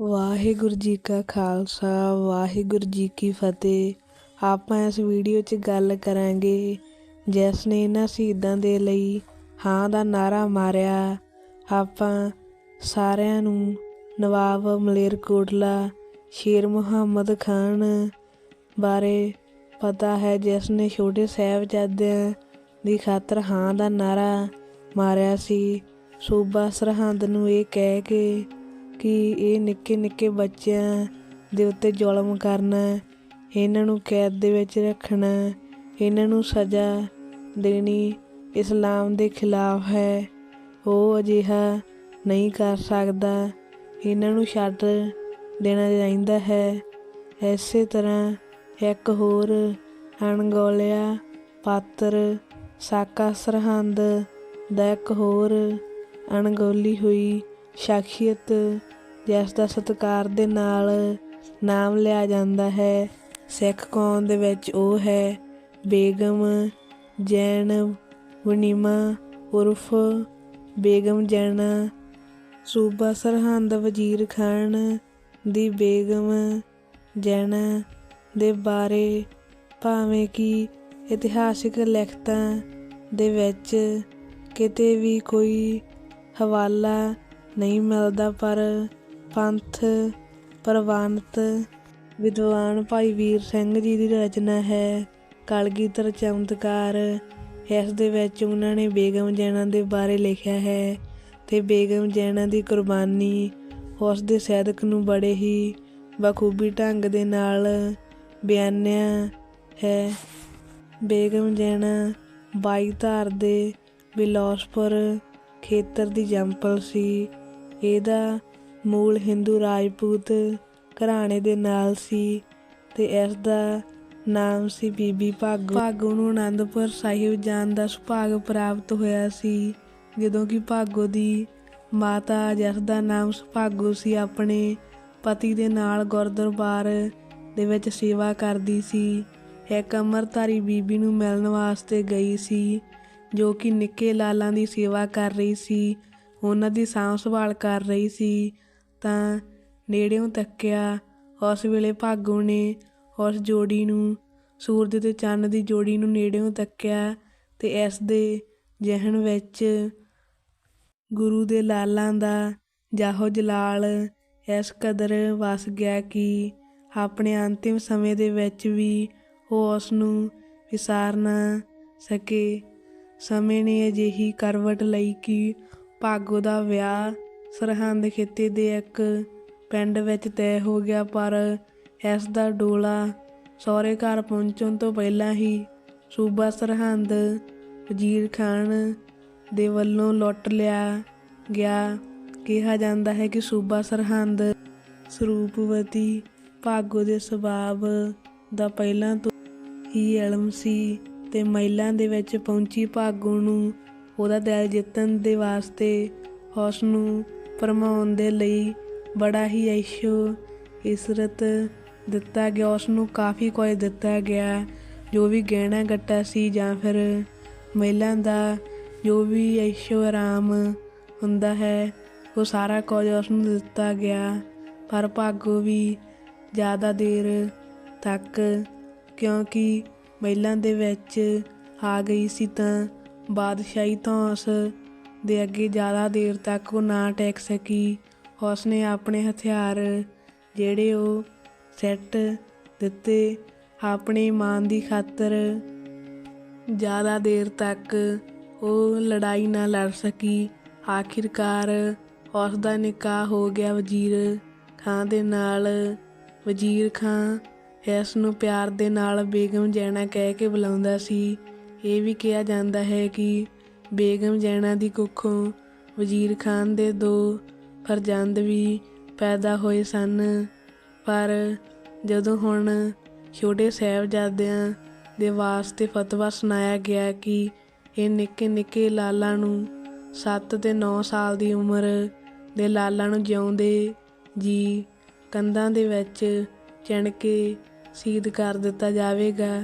ਵਾਹਿਗੁਰੂ ਜੀ ਕਾ ਖਾਲਸਾ, ਵਾਹਿਗੁਰੂ ਜੀ ਕੀ ਫਤਿਹ। ਆਪਾਂ ਇਸ ਵੀਡੀਓ 'ਚ ਗੱਲ ਕਰਾਂਗੇ, ਜਿਸ ਨੇ ਇਹਨਾਂ ਸ਼ਹੀਦਾਂ ਦੇ ਲਈ ਹਾਂ ਦਾ ਨਾਰਾ ਮਾਰਿਆ। ਆਪਾਂ ਸਾਰਿਆਂ ਨੂੰ ਨਵਾਬ ਮਲੇਰਕੋਟਲਾ ਸ਼ੇਰ ਮੁਹੰਮਦ ਖਾਨ ਬਾਰੇ ਪਤਾ ਹੈ, ਜਿਸ ਨੇ ਛੋਟੇ ਸਾਹਿਬਜ਼ਾਦਿਆਂ ਦੀ ਖਾਤਰ ਹਾਂ ਦਾ ਨਾਰਾ ਮਾਰਿਆ ਸੀ। ਸੂਬਾ ਸਰਹੰਦ ਨੂੰ ਇਹ ਕਹਿ ਕੇ ਕਿ ਇਹ ਨਿੱਕੇ ਨਿੱਕੇ ਬੱਚਿਆਂ ਦੇ ਉੱਤੇ ਜ਼ੁਲਮ ਕਰਨਾ, ਇਹਨਾਂ ਨੂੰ ਕੈਦ ਦੇ ਵਿੱਚ ਰੱਖਣਾ, ਇਹਨਾਂ ਨੂੰ ਸਜ਼ਾ ਦੇਣੀ ਇਸਲਾਮ ਦੇ ਖਿਲਾਫ ਹੈ। ਉਹ ਅਜਿਹਾ ਨਹੀਂ ਕਰ ਸਕਦਾ। ਇਹਨਾਂ ਨੂੰ ਛੱਡ ਦੇਣਾ ਚਾਹੀਦਾ ਹੈ। ਐਸੇ ਤਰ੍ਹਾਂ ਇੱਕ ਹੋਰ ਅਣਗੌਲਿਆ ਪਾਤਰ ਸਾਕਾ ਸਰਹੰਦ ਦਾ ਇੱਕ ਹੋਰ ਅਣਗੌਲੀ ਹੋਈ ਸ਼ਖਸੀਅਤ ਜਿਸ ਦਾ ਸਤਿਕਾਰ ਦੇ ਨਾਲ ਨਾਮ ਲਿਆ ਜਾਂਦਾ ਹੈ। ਸਿੱਖ ਕੌਮ ਦੇ ਵਿੱਚ ਉਹ ਹੈ। ਬੇਗਮ, ਜੈਨ ਵਨੀਮਾ ਉਰਫ ਬੇਗਮ ਜੈਨਾ, ਸੂਬਾ ਸਰਹੰਦ ਵਜ਼ੀਰ ਖਾਨ ਦੀ ਬੇਗਮ ਜੈਨਾ ਦੇ ਬਾਰੇ, ਭਾਵੇਂ ਕਿ ਇਤਿਹਾਸਿਕ ਲਿਖਤਾਂ ਦੇ ਵਿੱਚ ਕਿਤੇ ਵੀ ਕੋਈ ਹਵਾਲਾ ਨਹੀਂ ਮਿਲਦਾ, ਪਰ ਪੰਥ ਪ੍ਰਵਾਨਤ ਵਿਦਵਾਨ ਭਾਈ ਵੀਰ ਸਿੰਘ ਜੀ ਦੀ ਰਚਨਾ ਹੈ। ਕਲਗੀਧਰ ਚਮਤਕਾਰ ਇਸ ਦੇ ਵਿੱਚ ਉਹਨਾਂ ਨੇ ਬੇਗਮ ਜੈਨਾ ਦੇ ਬਾਰੇ ਲਿਖਿਆ ਹੈ ਤੇ ਬੇਗਮ ਜੈਨਾ ਦੀ ਕੁਰਬਾਨੀ ਉਸ ਦੇ ਸੈਦਕ ਨੂੰ ਬੜੇ ਹੀ ਬਖੂਬੀ ਢੰਗ ਦੇ ਨਾਲ ਬਿਆਨਿਆ ਹੈ। ਬੇਗਮ ਜੈਨਾ ਬਾਈ ਧਾਰ ਦੇ ਬਿਲੋਸਪੁਰ ਖੇਤਰ ਦੀ ਜੰਪਲ ਸੀ। ਇਹਦਾ ਮੂਲ ਹਿੰਦੂ ਰਾਜਪੂਤ ਘਰਾਣੇ ਦੇ ਨਾਲ ਸੀ ਤੇ ਇਸ ਦਾ ਨਾਮ ਸੀ ਬੀਬੀ ਭਾਗੋ। ਭਾਗੋ ਨੂੰ ਆਨੰਦਪੁਰ ਸਾਹਿਬ ਜਾਣ ਦਾ ਸੁਭਾਗ ਪ੍ਰਾਪਤ ਹੋਇਆ ਸੀ, ਜਦੋਂ ਕਿ ਭਾਗੋ ਦੀ ਮਾਤਾ ਜਿਸ ਦਾ ਨਾਮ ਸੁਭਾਗੋ ਸੀ, ਆਪਣੇ ਪਤੀ ਦੇ ਨਾਲ ਗੁਰਦਰਬਾਰ ਦੇ ਵਿੱਚ ਸੇਵਾ ਕਰਦੀ ਸੀ। ਇੱਕ ਅਮਰਤਾਰੀ ਬੀਬੀ ਨੂੰ ਮਿਲਣ ਵਾਸਤੇ ਗਈ ਸੀ, ਜੋ ਕਿ ਨਿੱਕੇ ਲਾਲਾਂ ਦੀ ਸੇਵਾ ਕਰ ਰਹੀ ਸੀ, ਉਹਨਾਂ ਦੀ ਸਾਂਭ ਸੰਭਾਲ ਕਰ ਰਹੀ ਸੀ ਤਾਂ ਨੇੜਿਓਂ ਤੱਕਿਆ, ਉਸ ਵੇਲੇ ਭਾਗੋ ਨੇ ਉਸ ਜੋੜੀ ਨੂੰ, ਸੂਰਜ ਤੇ ਚੰਨ ਦੀ ਜੋੜੀ ਨੂੰ ਨੇੜਿਓਂ ਤੱਕਿਆ ਤੇ ਇਸ ਦੇ ਜ਼ਿਹਨ ਵਿੱਚ ਗੁਰੂ ਦੇ ਲਾਲਾਂ ਦਾ ਜਾਹੋ ਜਲਾਲ ਇਸ ਕਦਰ ਵਸ ਗਿਆ ਕਿ ਆਪਣੇ ਅੰਤਿਮ ਸਮੇਂ ਦੇ ਵਿੱਚ ਵੀ ਉਹ ਉਸ ਨੂੰ ਵਿਸਾਰ ਨਾ ਸਕੇ। ਸਮੇਂ ਨੇ ਅਜਿਹੀ ਕਰਵਟ ਲਈ ਕਿ ਭਾਗੋ ਦਾ ਵਿਆਹ ਸਰਹੰਦ ਖੇਤੇ ਦੇ ਇੱਕ ਪਿੰਡ ਵਿੱਚ ਤੈਅ ਹੋ ਗਿਆ, ਪਰ ਇਸ ਦਾ ਡੋਲਾ ਸਹੁਰੇ ਘਰ ਪਹੁੰਚਣ ਤੋਂ ਪਹਿਲਾਂ ਹੀ ਸੂਬਾ ਸਰਹੰਦ ਵਜ਼ੀਰ ਖਾਨ ਦੇ ਵੱਲੋਂ ਲੁੱਟ ਲਿਆ ਗਿਆ। ਕਿਹਾ ਜਾਂਦਾ ਹੈ ਕਿ ਸੂਬਾ ਸਰਹੰਦ ਸਰੂਪਵਤੀ ਭਾਗੋ ਦੇ ਸੁਭਾਵ ਦਾ ਪਹਿਲਾਂ ਤੋਂ ਹੀ ਇਲਮ ਸੀ ਤੇ ਮਹਿਲਾਂ ਦੇ ਵਿੱਚ ਪਹੁੰਚੀ ਭਾਗੋ ਨੂੰ ਉਹਦਾ ਦਿਲ ਜਿੱਤਣ ਦੇ ਵਾਸਤੇ ਉਸ ਨੂੰ ਭਰਮਾਉਣ ਦੇ ਲਈ ਬੜਾ ਹੀ ਐਸ਼ੋ ਇਸਰਤ ਦਿੱਤਾ ਗਿਆ। ਉਸ ਨੂੰ ਕਾਫੀ ਕੁਝ ਦਿੱਤਾ ਗਿਆ। ਜੋ ਵੀ ਗਹਿਣਾ ਗੱਟਾ ਸੀ ਜਾਂ ਫਿਰ ਮਹਿਲਾਂ ਦਾ ਜੋ ਵੀ ਐਸ਼ੋ ਆਰਾਮ ਹੁੰਦਾ ਹੈ, ਉਹ ਸਾਰਾ ਕੁਝ ਉਸ ਨੂੰ ਦਿੱਤਾ ਗਿਆ। ਪਰ ਭਾਗੋ ਵੀ ਜ਼ਿਆਦਾ ਦੇਰ ਤੱਕ ਕਿਉਂਕਿ ਮਹਿਲਾਂ ਦੇ ਵਿੱਚ ਆ ਗਈ ਸੀ ਤਾਂ ਬਾਦਸ਼ਾਹੀ ਤੋਂ ਉਸ ਦੇ ਅੱਗੇ ਜ਼ਿਆਦਾ ਦੇਰ ਤੱਕ ਉਹ ਨਾ ਟੈਕ ਸਕੀ। ਉਸ ਨੇ ਆਪਣੇ ਹਥਿਆਰ ਜਿਹੜੇ ਉਹ ਸੈੱਟ ਦਿੱਤੇ, ਆਪਣੇ ਮਾਨ ਦੀ ਖਾਤਰ ਜ਼ਿਆਦਾ ਦੇਰ ਤੱਕ ਉਹ ਲੜਾਈ ਨਾ ਲੜ ਸਕੀ। ਆਖਿਰਕਾਰ ਉਸ ਦਾ ਨਿਕਾਹ ਹੋ ਗਿਆ ਵਜ਼ੀਰ ਖਾਂ ਦੇ ਨਾਲ। ਵਜ਼ੀਰ ਖਾਂ ਇਸ ਨੂੰ ਪਿਆਰ ਦੇ ਨਾਲ ਬੇਗਮ ਜੈਨਾ ਕਹਿ ਕੇ ਬੁਲਾਉਂਦਾ ਸੀ। ਇਹ ਵੀ ਕਿਹਾ ਜਾਂਦਾ ਹੈ ਕਿ ਬੇਗਮ ਜੈਨਾ ਦੀ ਕੁੱਖੋਂ ਵਜ਼ੀਰ ਖਾਨ ਦੇ ਦੋ ਫਰਜ਼ੰਦ ਵੀ ਪੈਦਾ ਹੋਏ ਸਨ। ਪਰ ਜਦੋਂ ਹੁਣ ਛੋਟੇ ਸਾਹਿਬਜ਼ਾਦਿਆਂ ਦੇ ਵਾਸਤੇ ਫਤਵਾ ਸੁਣਾਇਆ ਗਿਆ ਕਿ ਇਹ ਨਿੱਕੇ ਨਿੱਕੇ ਲਾਲਾਂ ਨੂੰ 7 ਤੇ 9 ਸਾਲ ਦੀ ਉਮਰ ਦੇ ਲਾਲਾਂ ਨੂੰ ਜਿਉਂਦੇ ਜੀ ਕੰਧਾਂ ਦੇ ਵਿੱਚ ਚਿਣ ਕੇ ਸ਼ਹੀਦ ਕਰ ਦਿੱਤਾ ਜਾਵੇਗਾ,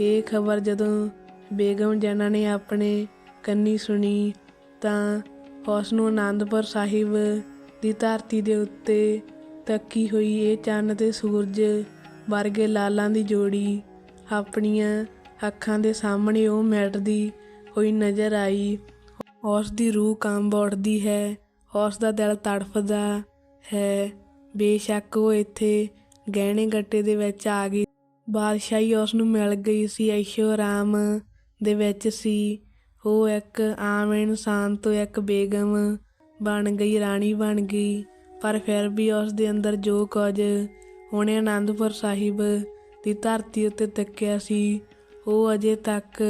ਇਹ ਖਬਰ ਜਦੋਂ ਬੇਗਮ ਜੈਨਾ ਨੇ ਆਪਣੇ ਕੰਨੀ ਸੁਣੀ ਤਾਂ ਉਸ ਨੂੰ ਆਨੰਦਪੁਰ ਸਾਹਿਬ ਦੀ ਧਰਤੀ ਦੇ ਉੱਤੇ ਤੱਕੀ ਹੋਈ ਇਹ ਚੰਨ ਤੇ ਸੂਰਜ ਵਰਗੇ ਲਾਲਾਂ ਦੀ ਜੋੜੀ ਆਪਣੀਆਂ ਅੱਖਾਂ ਦੇ ਸਾਹਮਣੇ ਉਹ ਮਿਟਦੀ ਹੋਈ ਨਜ਼ਰ ਆਈ। ਉਸ ਦੀ ਰੂਹ ਕੰਬ ਉੱਠਦੀ ਹੈ ਉਸ ਦਾ ਦਿਲ ਤੜਫਦਾ ਹੈ। ਬੇਸ਼ੱਕ ਉਹ ਇੱਥੇ ਗਹਿਣੇ ਗੱਟੇ ਦੇ ਵਿੱਚ ਆ ਗਈ। ਬਾਦਸ਼ਾਹੀ ਉਸ ਨੂੰ ਮਿਲ ਗਈ ਸੀ, ਐਸ਼ੋ ਆਰਾਮ ਦੇ ਵਿੱਚ ਸੀ। ਉਹ ਇੱਕ ਆਮ ਇਨਸਾਨ ਤੋਂ ਇੱਕ ਬੇਗਮ ਬਣ ਗਈ, ਰਾਣੀ ਬਣ ਗਈ। ਪਰ ਫਿਰ ਵੀ ਉਸ ਦੇ ਅੰਦਰ ਜੋ ਕੁਝ ਉਹਨੇ ਆਨੰਦਪੁਰ ਸਾਹਿਬ ਦੀ ਧਰਤੀ ਉੱਤੇ ਤੱਕਿਆ ਸੀ, ਉਹ ਅਜੇ ਤੱਕ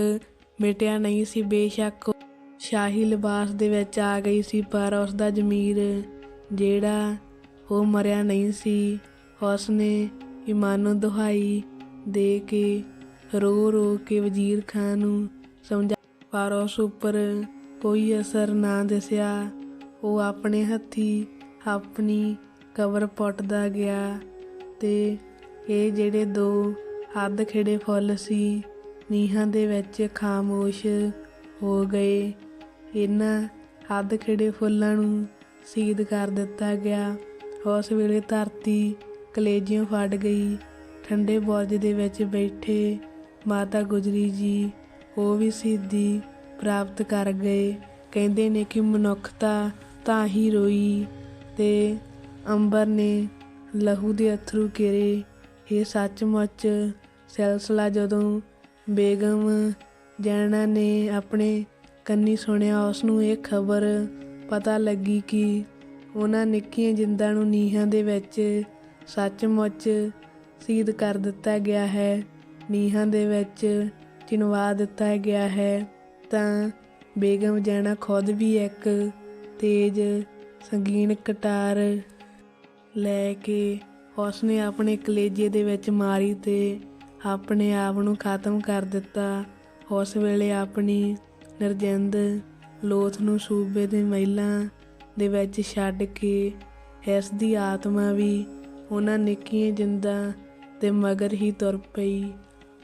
ਮਿਟਿਆ ਨਹੀਂ ਸੀ। ਬੇਸ਼ੱਕ ਸ਼ਾਹੀ ਲਿਬਾਸ ਦੇ ਵਿੱਚ ਆ ਗਈ ਸੀ, ਪਰ ਉਸ ਦਾ ਜ਼ਮੀਰ ਜਿਹੜਾ ਉਹ ਮਰਿਆ ਨਹੀਂ ਸੀ। ਉਸ ਨੇ ਈਮਾਨ ਦੁਹਾਈ ਦੇ ਕੇ ਰੋ ਰੋ ਕੇ ਵਜ਼ੀਰ ਖਾਨ ਨੂੰ ਸਮਝਾ ਪਰ ਉਸ ਉੱਪਰ ਕੋਈ ਅਸਰ ਨਾ ਦਿਸਿਆ। ਉਹ ਆਪਣੇ ਹੱਥੀ ਆਪਣੀ ਕਵਰ ਪੁੱਟਦਾ ਗਿਆ ਤੇ ਇਹ ਜਿਹੜੇ ਦੋ ਹੱਦ ਖੇੜੇ ਫੁੱਲ ਸੀ, ਨੀਹਾਂ ਦੇ ਵਿੱਚ ਖਾਮੋਸ਼ ਹੋ ਗਏ। ਇਹਨਾਂ ਹੱਦ ਖੇੜੇ ਫੁੱਲਾਂ ਨੂੰ ਸੀਦ ਕਰ ਦਿੱਤਾ ਗਿਆ। ਉਸ ਵੇਲੇ ਧਰਤੀ ਕਲੇਜਿਓਂ ਫੜ ਗਈ। ਠੰਡੇ ਬੁਰਜ ਦੇ ਵਿੱਚ ਬੈਠੇ ਮਾਤਾ ਗੁਜਰੀ ਜੀ ਉਹ ਵੀ ਸਿੱਧੀ ਪ੍ਰਾਪਤ ਕਰ ਗਏ। ਕਹਿੰਦੇ ਨੇ ਕਿ ਮਨੁੱਖਤਾ ਤਾਂ ਹੀ ਰੋਈ ਤੇ ਅੰਬਰ ਨੇ ਲਹੂ ਦੇ ਅਥਰੂ ਕੇਰੇ ਇਹ ਸੱਚਮੁੱਚ ਸਿਲਸਿਲਾ ਜਦੋਂ ਬੇਗਮ ਜੈਨਾ ਨੇ ਆਪਣੇ ਕੰਨੀ ਸੁਣਿਆ ਉਸ ਨੂੰ ਇਹ ਖਬਰ ਪਤਾ ਲੱਗੀ ਕਿ ਉਹਨਾਂ ਨਿੱਕੀਆਂ ਜਿੰਦਾਂ ਨੂੰ ਨੀਹਾਂ ਦੇ ਵਿੱਚ ਸੱਚਮੁੱਚ ਸੀਦ ਕਰ ਦਿੱਤਾ ਗਿਆ ਹੈ। ਨੀਹਾਂ ਦੇ ਵਿੱਚ ਚਿਣਵਾ ਦਿੱਤਾ ਗਿਆ ਹੈ, ਤਾਂ ਬੇਗਮ ਜੈਨਾ ਖੁਦ ਵੀ ਇੱਕ ਤੇਜ਼ ਸੰਗੀਨ ਕਟਾਰ ਲੈ ਕੇ ਉਸਨੇ ਆਪਣੇ ਕਲੇਜੇ ਦੇ ਵਿੱਚ ਮਾਰੀ ਤੇ ਆਪਣੇ ਆਪ ਨੂੰ ਖਤਮ ਕਰ ਦਿੱਤਾ। ਉਸ ਵੇਲੇ ਆਪਣੀ ਨਰਜਿੰਦ ਲੋਥ ਨੂੰ ਸੂਬੇ ਦੇ ਮਹਿਲਾਂ ਦੇ ਵਿੱਚ ਛੱਡ ਕੇ ਇਸ ਦੀ ਆਤਮਾ ਵੀ ਉਹਨਾਂ ਨਿੱਕੀਆਂ ਜਿੰਦਾਂ ਦੇ ਮਗਰ ਹੀ ਤੁਰ ਪਈ।